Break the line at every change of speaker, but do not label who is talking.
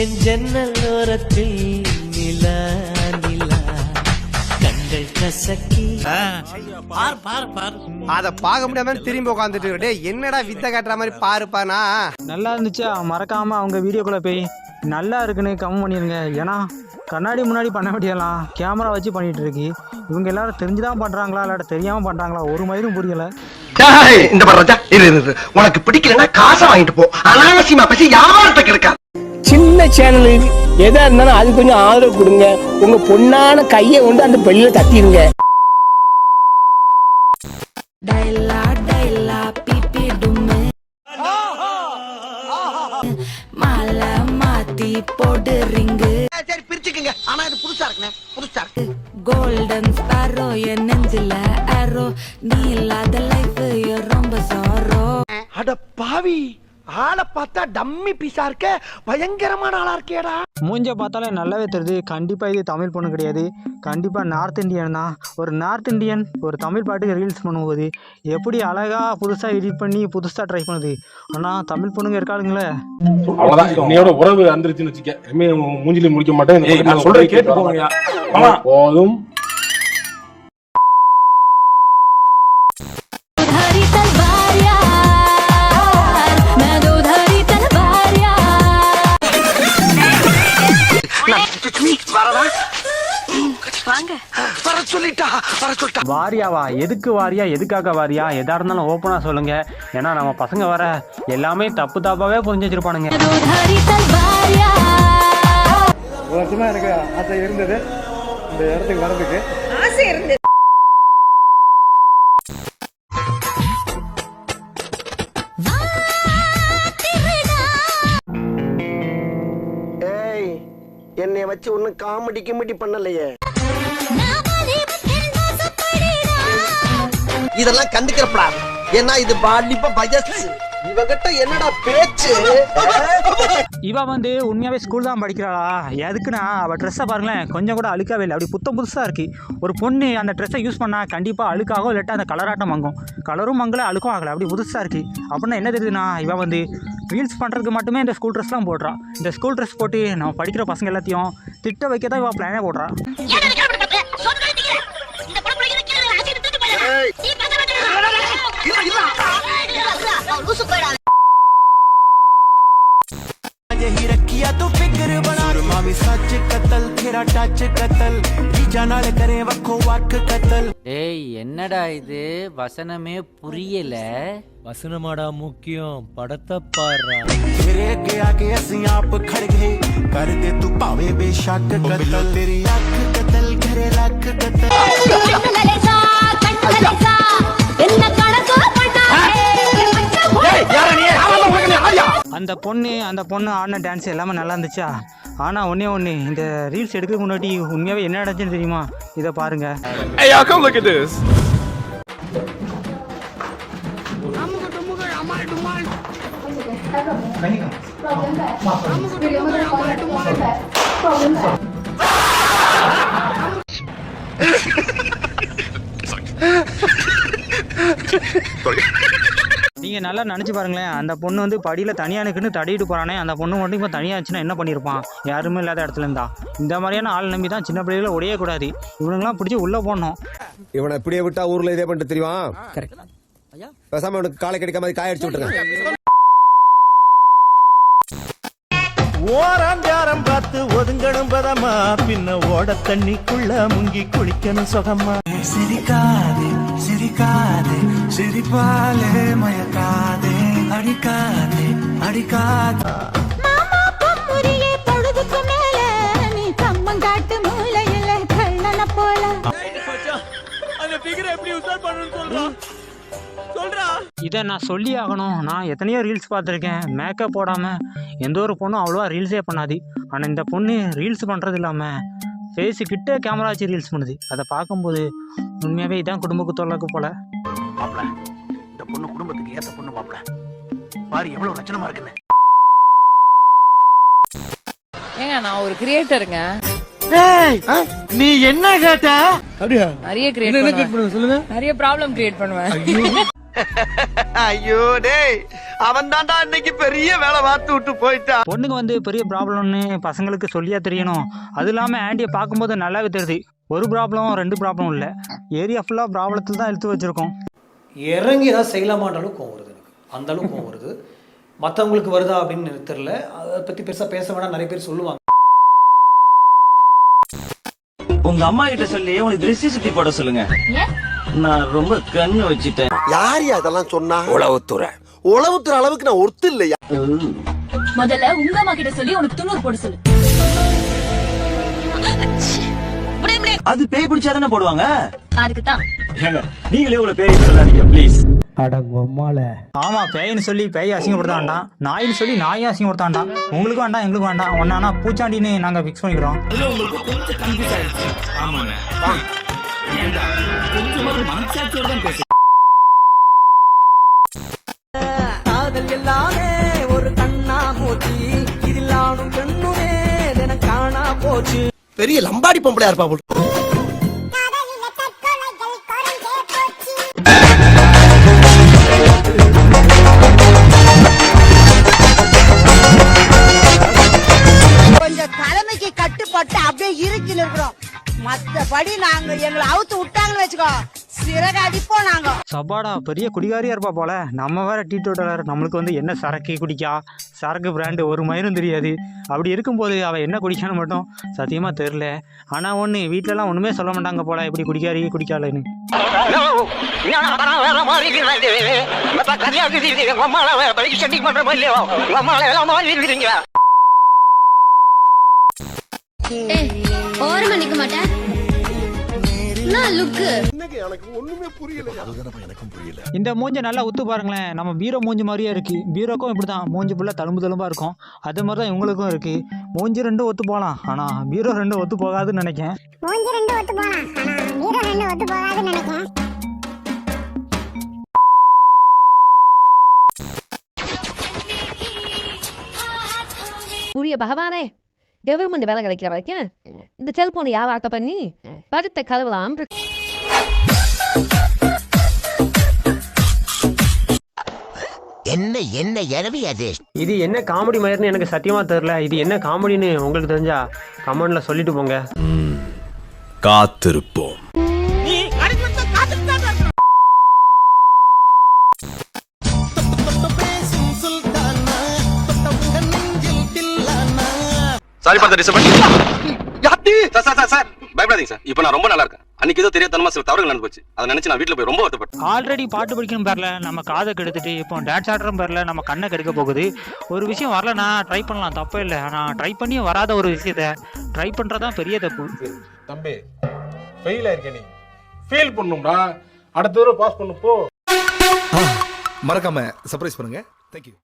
என் ஜன்னல் ஓரத்தில் நிலா நிலா. கண்கள் கசக்கி.
பார் பார் பார்.
அத பார்க்க முடியாம திரும்பி உட்காந்துட்டு டேய் என்னடா வித்த காட்டுற மாதிரி பாருப்பானா
நல்லா இருந்துச்சா? மறக்காம அவங்க வீடியோக்குள்ள போய் நல்லா இருக்குன்னு கமெண்ட் பண்ணிருங்க. ஏன்னா கண்ணாடி முன்னாடி பண்ண வேண்டியலாம் கேமரா வச்சு பண்ணிட்டு இருக்கு. இவங்க எல்லாரும் தெரிஞ்சுதான் பண்றாங்களா? இல்லாட்ட தெரியாம பண்றாங்களா? ஒரு மயிரும் புரியல.
இந்த ராஜா. இரு உனக்கு பிடிக்கலன்னா காசை வாங்கிட்டு போ. அனாவசியமா பேசி வியாபாரத்தை கிடக்கா
சின்ன சேனலுக்கு எதா இருந்தாலும் அது கொஞ்சம் ஆதரவு கொடுங்க. உங்க பொண்ணான கையை கொண்டு அந்த பெல்லில தட்டிடுங்க
மாலை மாத்தி போடு ரிங்கு.
சரி பிரிச்சுக்குங்க. ஆனா இது புதுசா இருக்குண்ணே. புதுசா இருக்கு.
கோல்டன் ஸ்பாரோ என் நெஞ்சில அரோ நீ இல்லாத லைஃப் ரொம்ப சாரோ
அட பாவி. ஆளை பார்த்தா டம்மி பீஸா இருக்க? பயங்கரமான ஆளா இருக்கேடா.
மூஞ்ச பார்த்தாலே நல்லாவே தெரியுது. கண்டிப்பா இது தமிழ் பொண்ணு கிடையாது. கண்டிப்பா நார்த் இந்தியன் தான். ஒரு நார்த் இந்தியன் ஒரு தமிழ் பாட்டுக்கு ரீல்ஸ் பண்ணும்போது எப்படி அழகா புதுசா எடிட் பண்ணி புதுசா ட்ரை பண்ணுது? ஆனா தமிழ் பொண்ணுங்க இருக்காளுங்களே.
அவ்வளவுதான். இன்னையோட உறவு அந்திருச்சுன்னு வச்சுக்க. இனிமே உன் மூஞ்சில முடிக்க மாட்டேன்
சொல்றேன் கேட்டு.
போதும்.
வர சொல்லிட்டா வர சொல்லிட்டா.
வாரியாவா? எதுக்கு வாரியா? எதுக்காக வாரியா? எதா இருந்தாலும் ஓப்பனா சொல்லுங்க. ஏன்னா நம்ம பசங்க வர எல்லாமே தப்பு தாப்பாவே புரிஞ்சு வச்சிருப்பானுங்க.
வருஷமா எனக்கு ஆசை இருந்தது. இந்த இடத்துக்கு வரதுக்கு
ஆசை இருந்தது. என்னை வச்சு ஒன்னும் காமெடி கிமெடி பண்ணலையே. இதெல்லாம் கண்டுக்கிறப்படாது. ஏன்னா இது பாலிப்ப வயசு. இவகிட்ட என்னடா பேச்சு?
இவ வந்து உண்மையாவே ஸ்கூல் தான் படிக்கிறாளா? எதுக்குன்னா அவள் ட்ரெஸ்ஸை பாருங்களேன். கொஞ்சம் கூட அழுக்காவே இல்லை. அப்படி புத்தம் புதுசாக இருக்கு. ஒரு பொண்ணு அந்த ட்ரெஸ்ஸை யூஸ் பண்ணால் கண்டிப்பாக அழுக்காகும் இல்லாட்டா அந்த கலராட்டம் வாங்கும் கலரும் மங்கல அழுக்கும் ஆகலை. அப்படி புதுசாக இருக்கு. அப்படின்னா என்ன தெரியுதுன்னா இவ வந்து ரீல்ஸ் பண்ணுறதுக்கு மட்டுமே இந்த ஸ்கூல் ட்ரெஸ்லாம் போடுறா. இந்த ஸ்கூல் ட்ரெஸ் போட்டு நம்ம படிக்கிற பசங்க எல்லாத்தையும் திட்ட வைக்க தான் இவ பிளானே போடுறா.
ਭਾਵੇਂ ਸੱਚ ਕਤਲ ਤੇਰਾ ਟੱਚ ਕਤਲ ਜੀਜਾ ਨਾਲ ਕਰੇ ਵੱਖੋ ਵੱਖ ਕਤਲ
டேய் என்னடா இது வசனமே புரியல
வசனமாடா முக்கியம் படத்தை பாடுறா ਤੇਰੇ ਅੱਗੇ ਆ ਕੇ ਅਸੀਂ ਆਪ ਖੜ ਗਏ ਕਰਦੇ ਤੂੰ ਭਾਵੇਂ ਬੇਸ਼ੱਕ ਕਤਲ ਤੇਰੀ ਅੱਖ ਕਤਲ ਘਰੇ ਲੱਖ ਕਤਲ கண்ணுகளிசா, கண்ணுகளிசா,
அந்த பொண்ணு அந்த பொண்ணு ஆடின டான்ஸ் எல்லாமே நல்லா இருந்துச்சா? ஆனால் ஒன்றே ஒன்று இந்த ரீல்ஸ் எடுக்கிறதுக்கு முன்னாடி உண்மையாகவே என்ன நடந்துச்சுன்னு தெரியுமா? இதை பாருங்கள்
Hey, y'all,
நீங்கள் நல்லா நினச்சி பாருங்களேன். அந்த பொண்ணு வந்து படியில் தனியாக நிற்குன்னு தடிட்டு போகிறானே அந்த பொண்ணு மட்டும் இப்போ தனியாக இருந்துச்சுன்னா என்ன பண்ணியிருப்பான் யாருமே இல்லாத இடத்துல இருந்தா. இந்த மாதிரியான ஆள் நம்பி தான் சின்ன பிள்ளைகளை உடையக்கூடாது இவனுங்களாம் பிடிச்சி உள்ளே போடணும்.
இவனை இப்படியே விட்டா ஊர்ல இதே பண்ணிட்டு தெரியுமா? பேசாம உனக்கு காலை கிடைக்காம மாதிரி காய அடிச்சு விட்டுருங்க.
ஓரம் ஜாரம் பார்த்து ஒதுங்கணும் பதமா பின்ன ஓட தண்ணிக்குள்ள முங்கி குளிக்கணும் சுகமா சிரிக்காதே. சிரிக்காதே சிரிப்பாலே மயக்காதே அடிக்காதே அடிக்காதே.
பொழுதுக்கு மேல நீ கம்மங்காட்டு மூலையில கள்ளன போல.
இதை நான் சொல்லி ஆகணும். நான் எத்தனையோ ரீல்ஸ் பார்த்துருக்கேன். மேக்கப் போடாமல் எந்த ஒரு பொண்ணும் அவ்வளோவா ரீல்ஸே பண்ணாது. ஆனால் இந்த பொண்ணு ரீல்ஸ் பண்ணுறது இல்லாமல் ஃபேஸு கிட்ட கேமரா வச்சு ரீல்ஸ் பண்ணுது. அதை பார்க்கும்போது உண்மையாகவே இதான் குடும்பக்கு தொல்லக்கு போல.
மாப்ள இந்த பொண்ணு குடும்பத்துக்கு ஏத்த பொண்ணு மாப்ள பாரு எவ்வளவு லட்சணமா இருக்குன்னு.
ஏங்க நான் ஒரு கிரியேட்டருங்க
நீ என்ன கேட்ட?
அப்படியா?
நிறைய கிரியேட் பண்ணுவேன். சொல்லுங்க. நிறைய ப்ராப்ளம் கிரியேட் பண்ணுவேன்.
ஐயோ டேய் அவன் தான்டா இன்னைக்கு பெரிய வேலை பார்த்து விட்டு போயிட்டான்
பொண்ணுங்க வந்து பெரிய ப்ராப்ளம்னு பசங்களுக்கு சொல்லியா தெரியணும். அது இல்லாமல் ஆண்டியை பார்க்கும்போது நல்லாவே தெரியுது. ஒரு ப்ராப்ளம் ரெண்டு ப்ராப்ளம் இல்லை. ஏரியா ஃபுல்லாக ப்ராப்ளத்தில் தான் எடுத்து வச்சுருக்கோம்.
இறங்கி ஏதாவது செய்யலாமான்ற அளவுக்கு கோவம் வருது எனக்கு. அந்த அளவுக்கு கோவம் வருது. மற்றவங்களுக்கு வருதா அப்படின்னு தெரியல. அதை பற்றி பெருசாக பேச வேணாம் நிறைய பேர் சொல்லுவாங்க.
உங்க அம்மா கிட்ட சொல்லி உனக்கு திருஷ்டி சுத்தி போட சொல்லுங்க. நான் ரொம்ப கண்ணு வச்சிட்டேன்.
யார் அதெல்லாம் சொன்னா? உளவுத்துறை. உளவுத்துறை அளவுக்கு நான் ஒருத்து இல்லையா?
முதல்ல உங்க அம்மா கிட்ட சொல்லி உனக்கு துண்ணூறு போட சொல்லு.
அது பேய் பிடிச்சாதானே போடுவாங்க?
அதுக்கு தான்
நீங்களே உங்களை பேய் சொல்லாதீங்க ப்ளீஸ்
ஆமாம் பேயின்னு சொல்லி பேய் அசிங்கப்படுத்தாண்டான் நாயின்னு சொல்லி நாயை அசிங்கப்படுத்தாண்டான் உங்களுக்கும் வேண்டாம் எங்களுக்கும் வேண்டாம். ஒன்றானா பூச்சாண்டின்னு நாங்கள் ஃபிக்ஸ் பண்ணிக்கிறோம்.
காதல் எல்லாமே ஒரு கண்ணா போச்சு. இதில் ஆணும் பெண்ணுமே காணா போச்சு. பெரிய லம்பாடி பொம்பளையா இருப்பா போல.
சிறகு அடிப்போம் நாங்க
சப்பாடா பெரிய குடிகாரியா இருப்பா போல. நம்ம வேற டீ டோட்டலர் நம்மளுக்கு வந்து என்ன சரக்கு குடிக்கா? சரக்கு பிராண்டு ஒரு மயிரும் தெரியாது. அப்படி இருக்கும்போது அவள் என்ன குடிக்கான்னு மட்டும் சத்தியமாக தெரில ஆனால் ஒன்று வீட்டிலலாம் ஒன்றுமே சொல்ல மாட்டாங்க போல. இப்படி குடிக்காரி குடிக்காலன்னு
ஓரமா நிக்க மாட்டேன். லுக்கு
இந்த மூஞ்ச நல்லா உத்து பாருங்களேன். நம்ம பீரோ மூஞ்சி மாதிரியே இருக்கு. பீரோக்கும் இப்படி தான் மூஞ்சி ஃபுல்லாக தழும்பு தழும்பா இருக்கும். அது மாதிரி தான் இவங்களுக்கும் இருக்கு. மூஞ்சி ரெண்டும் ஒத்து போகலாம். ஆனால் பீரோ ரெண்டும் ஒத்து போகாதுன்னு நினைக்கேன்.
மூஞ்சி ஒத்து ஒத்து போகாதுன்னு புரிய பகவானே கவர்மெண்ட் வேலை கிடைக்கிற வரைக்கும் இந்த செல்போனை யார் ஆட்ட பண்ணி படுத்த கலவலாம்
என்ன என்ன எரவி அது?
இது என்ன காமெடி மாதிரின்னு எனக்கு சத்தியமா தெரியல. இது என்ன காமெடின்னு உங்களுக்கு தெரிஞ்சா கமெண்ட்ல சொல்லிட்டு போங்க.
காத்திருப்போம்.
சாரி ஃபார் தி யாத்தி! சார் சார் சார் பயப்படாதீங்க சார் இப்போ நான் ரொம்ப நல்லா இருக்கேன். அன்னைக்கு ஏதோ தெரியாதனமா சில தவறுகள் நடந்து போச்சு. அதை நினைச்சு நான் வீட்ல போய் ரொம்ப வருத்தப்பட்டேன்.
ஆல்ரெடி பாட்டு படிக்கணும் பேரில் நம்ம காதை கெடுத்துட்டு இப்போ டான்ஸ் ஆடுறோம் பேரில் நம்ம கண்ணை கெடுக்க போகுது. ஒரு விஷயம் வரலனா ட்ரை பண்ணலாம் தப்பே இல்லை. ஆனால் ட்ரை பண்ணியும் வராத ஒரு விஷயத்த ட்ரை பண்ணுறதான் பெரிய தப்பு.
தம்பி ஃபெயில் ஆயிருக்க நீ. ஃபெயில் பண்ணும்டா. அடுத்த தடவை பாஸ் பண்ணு போ.
மறக்காம சர்ப்ரைஸ் பண்ணுங்க. தேங்க்யூ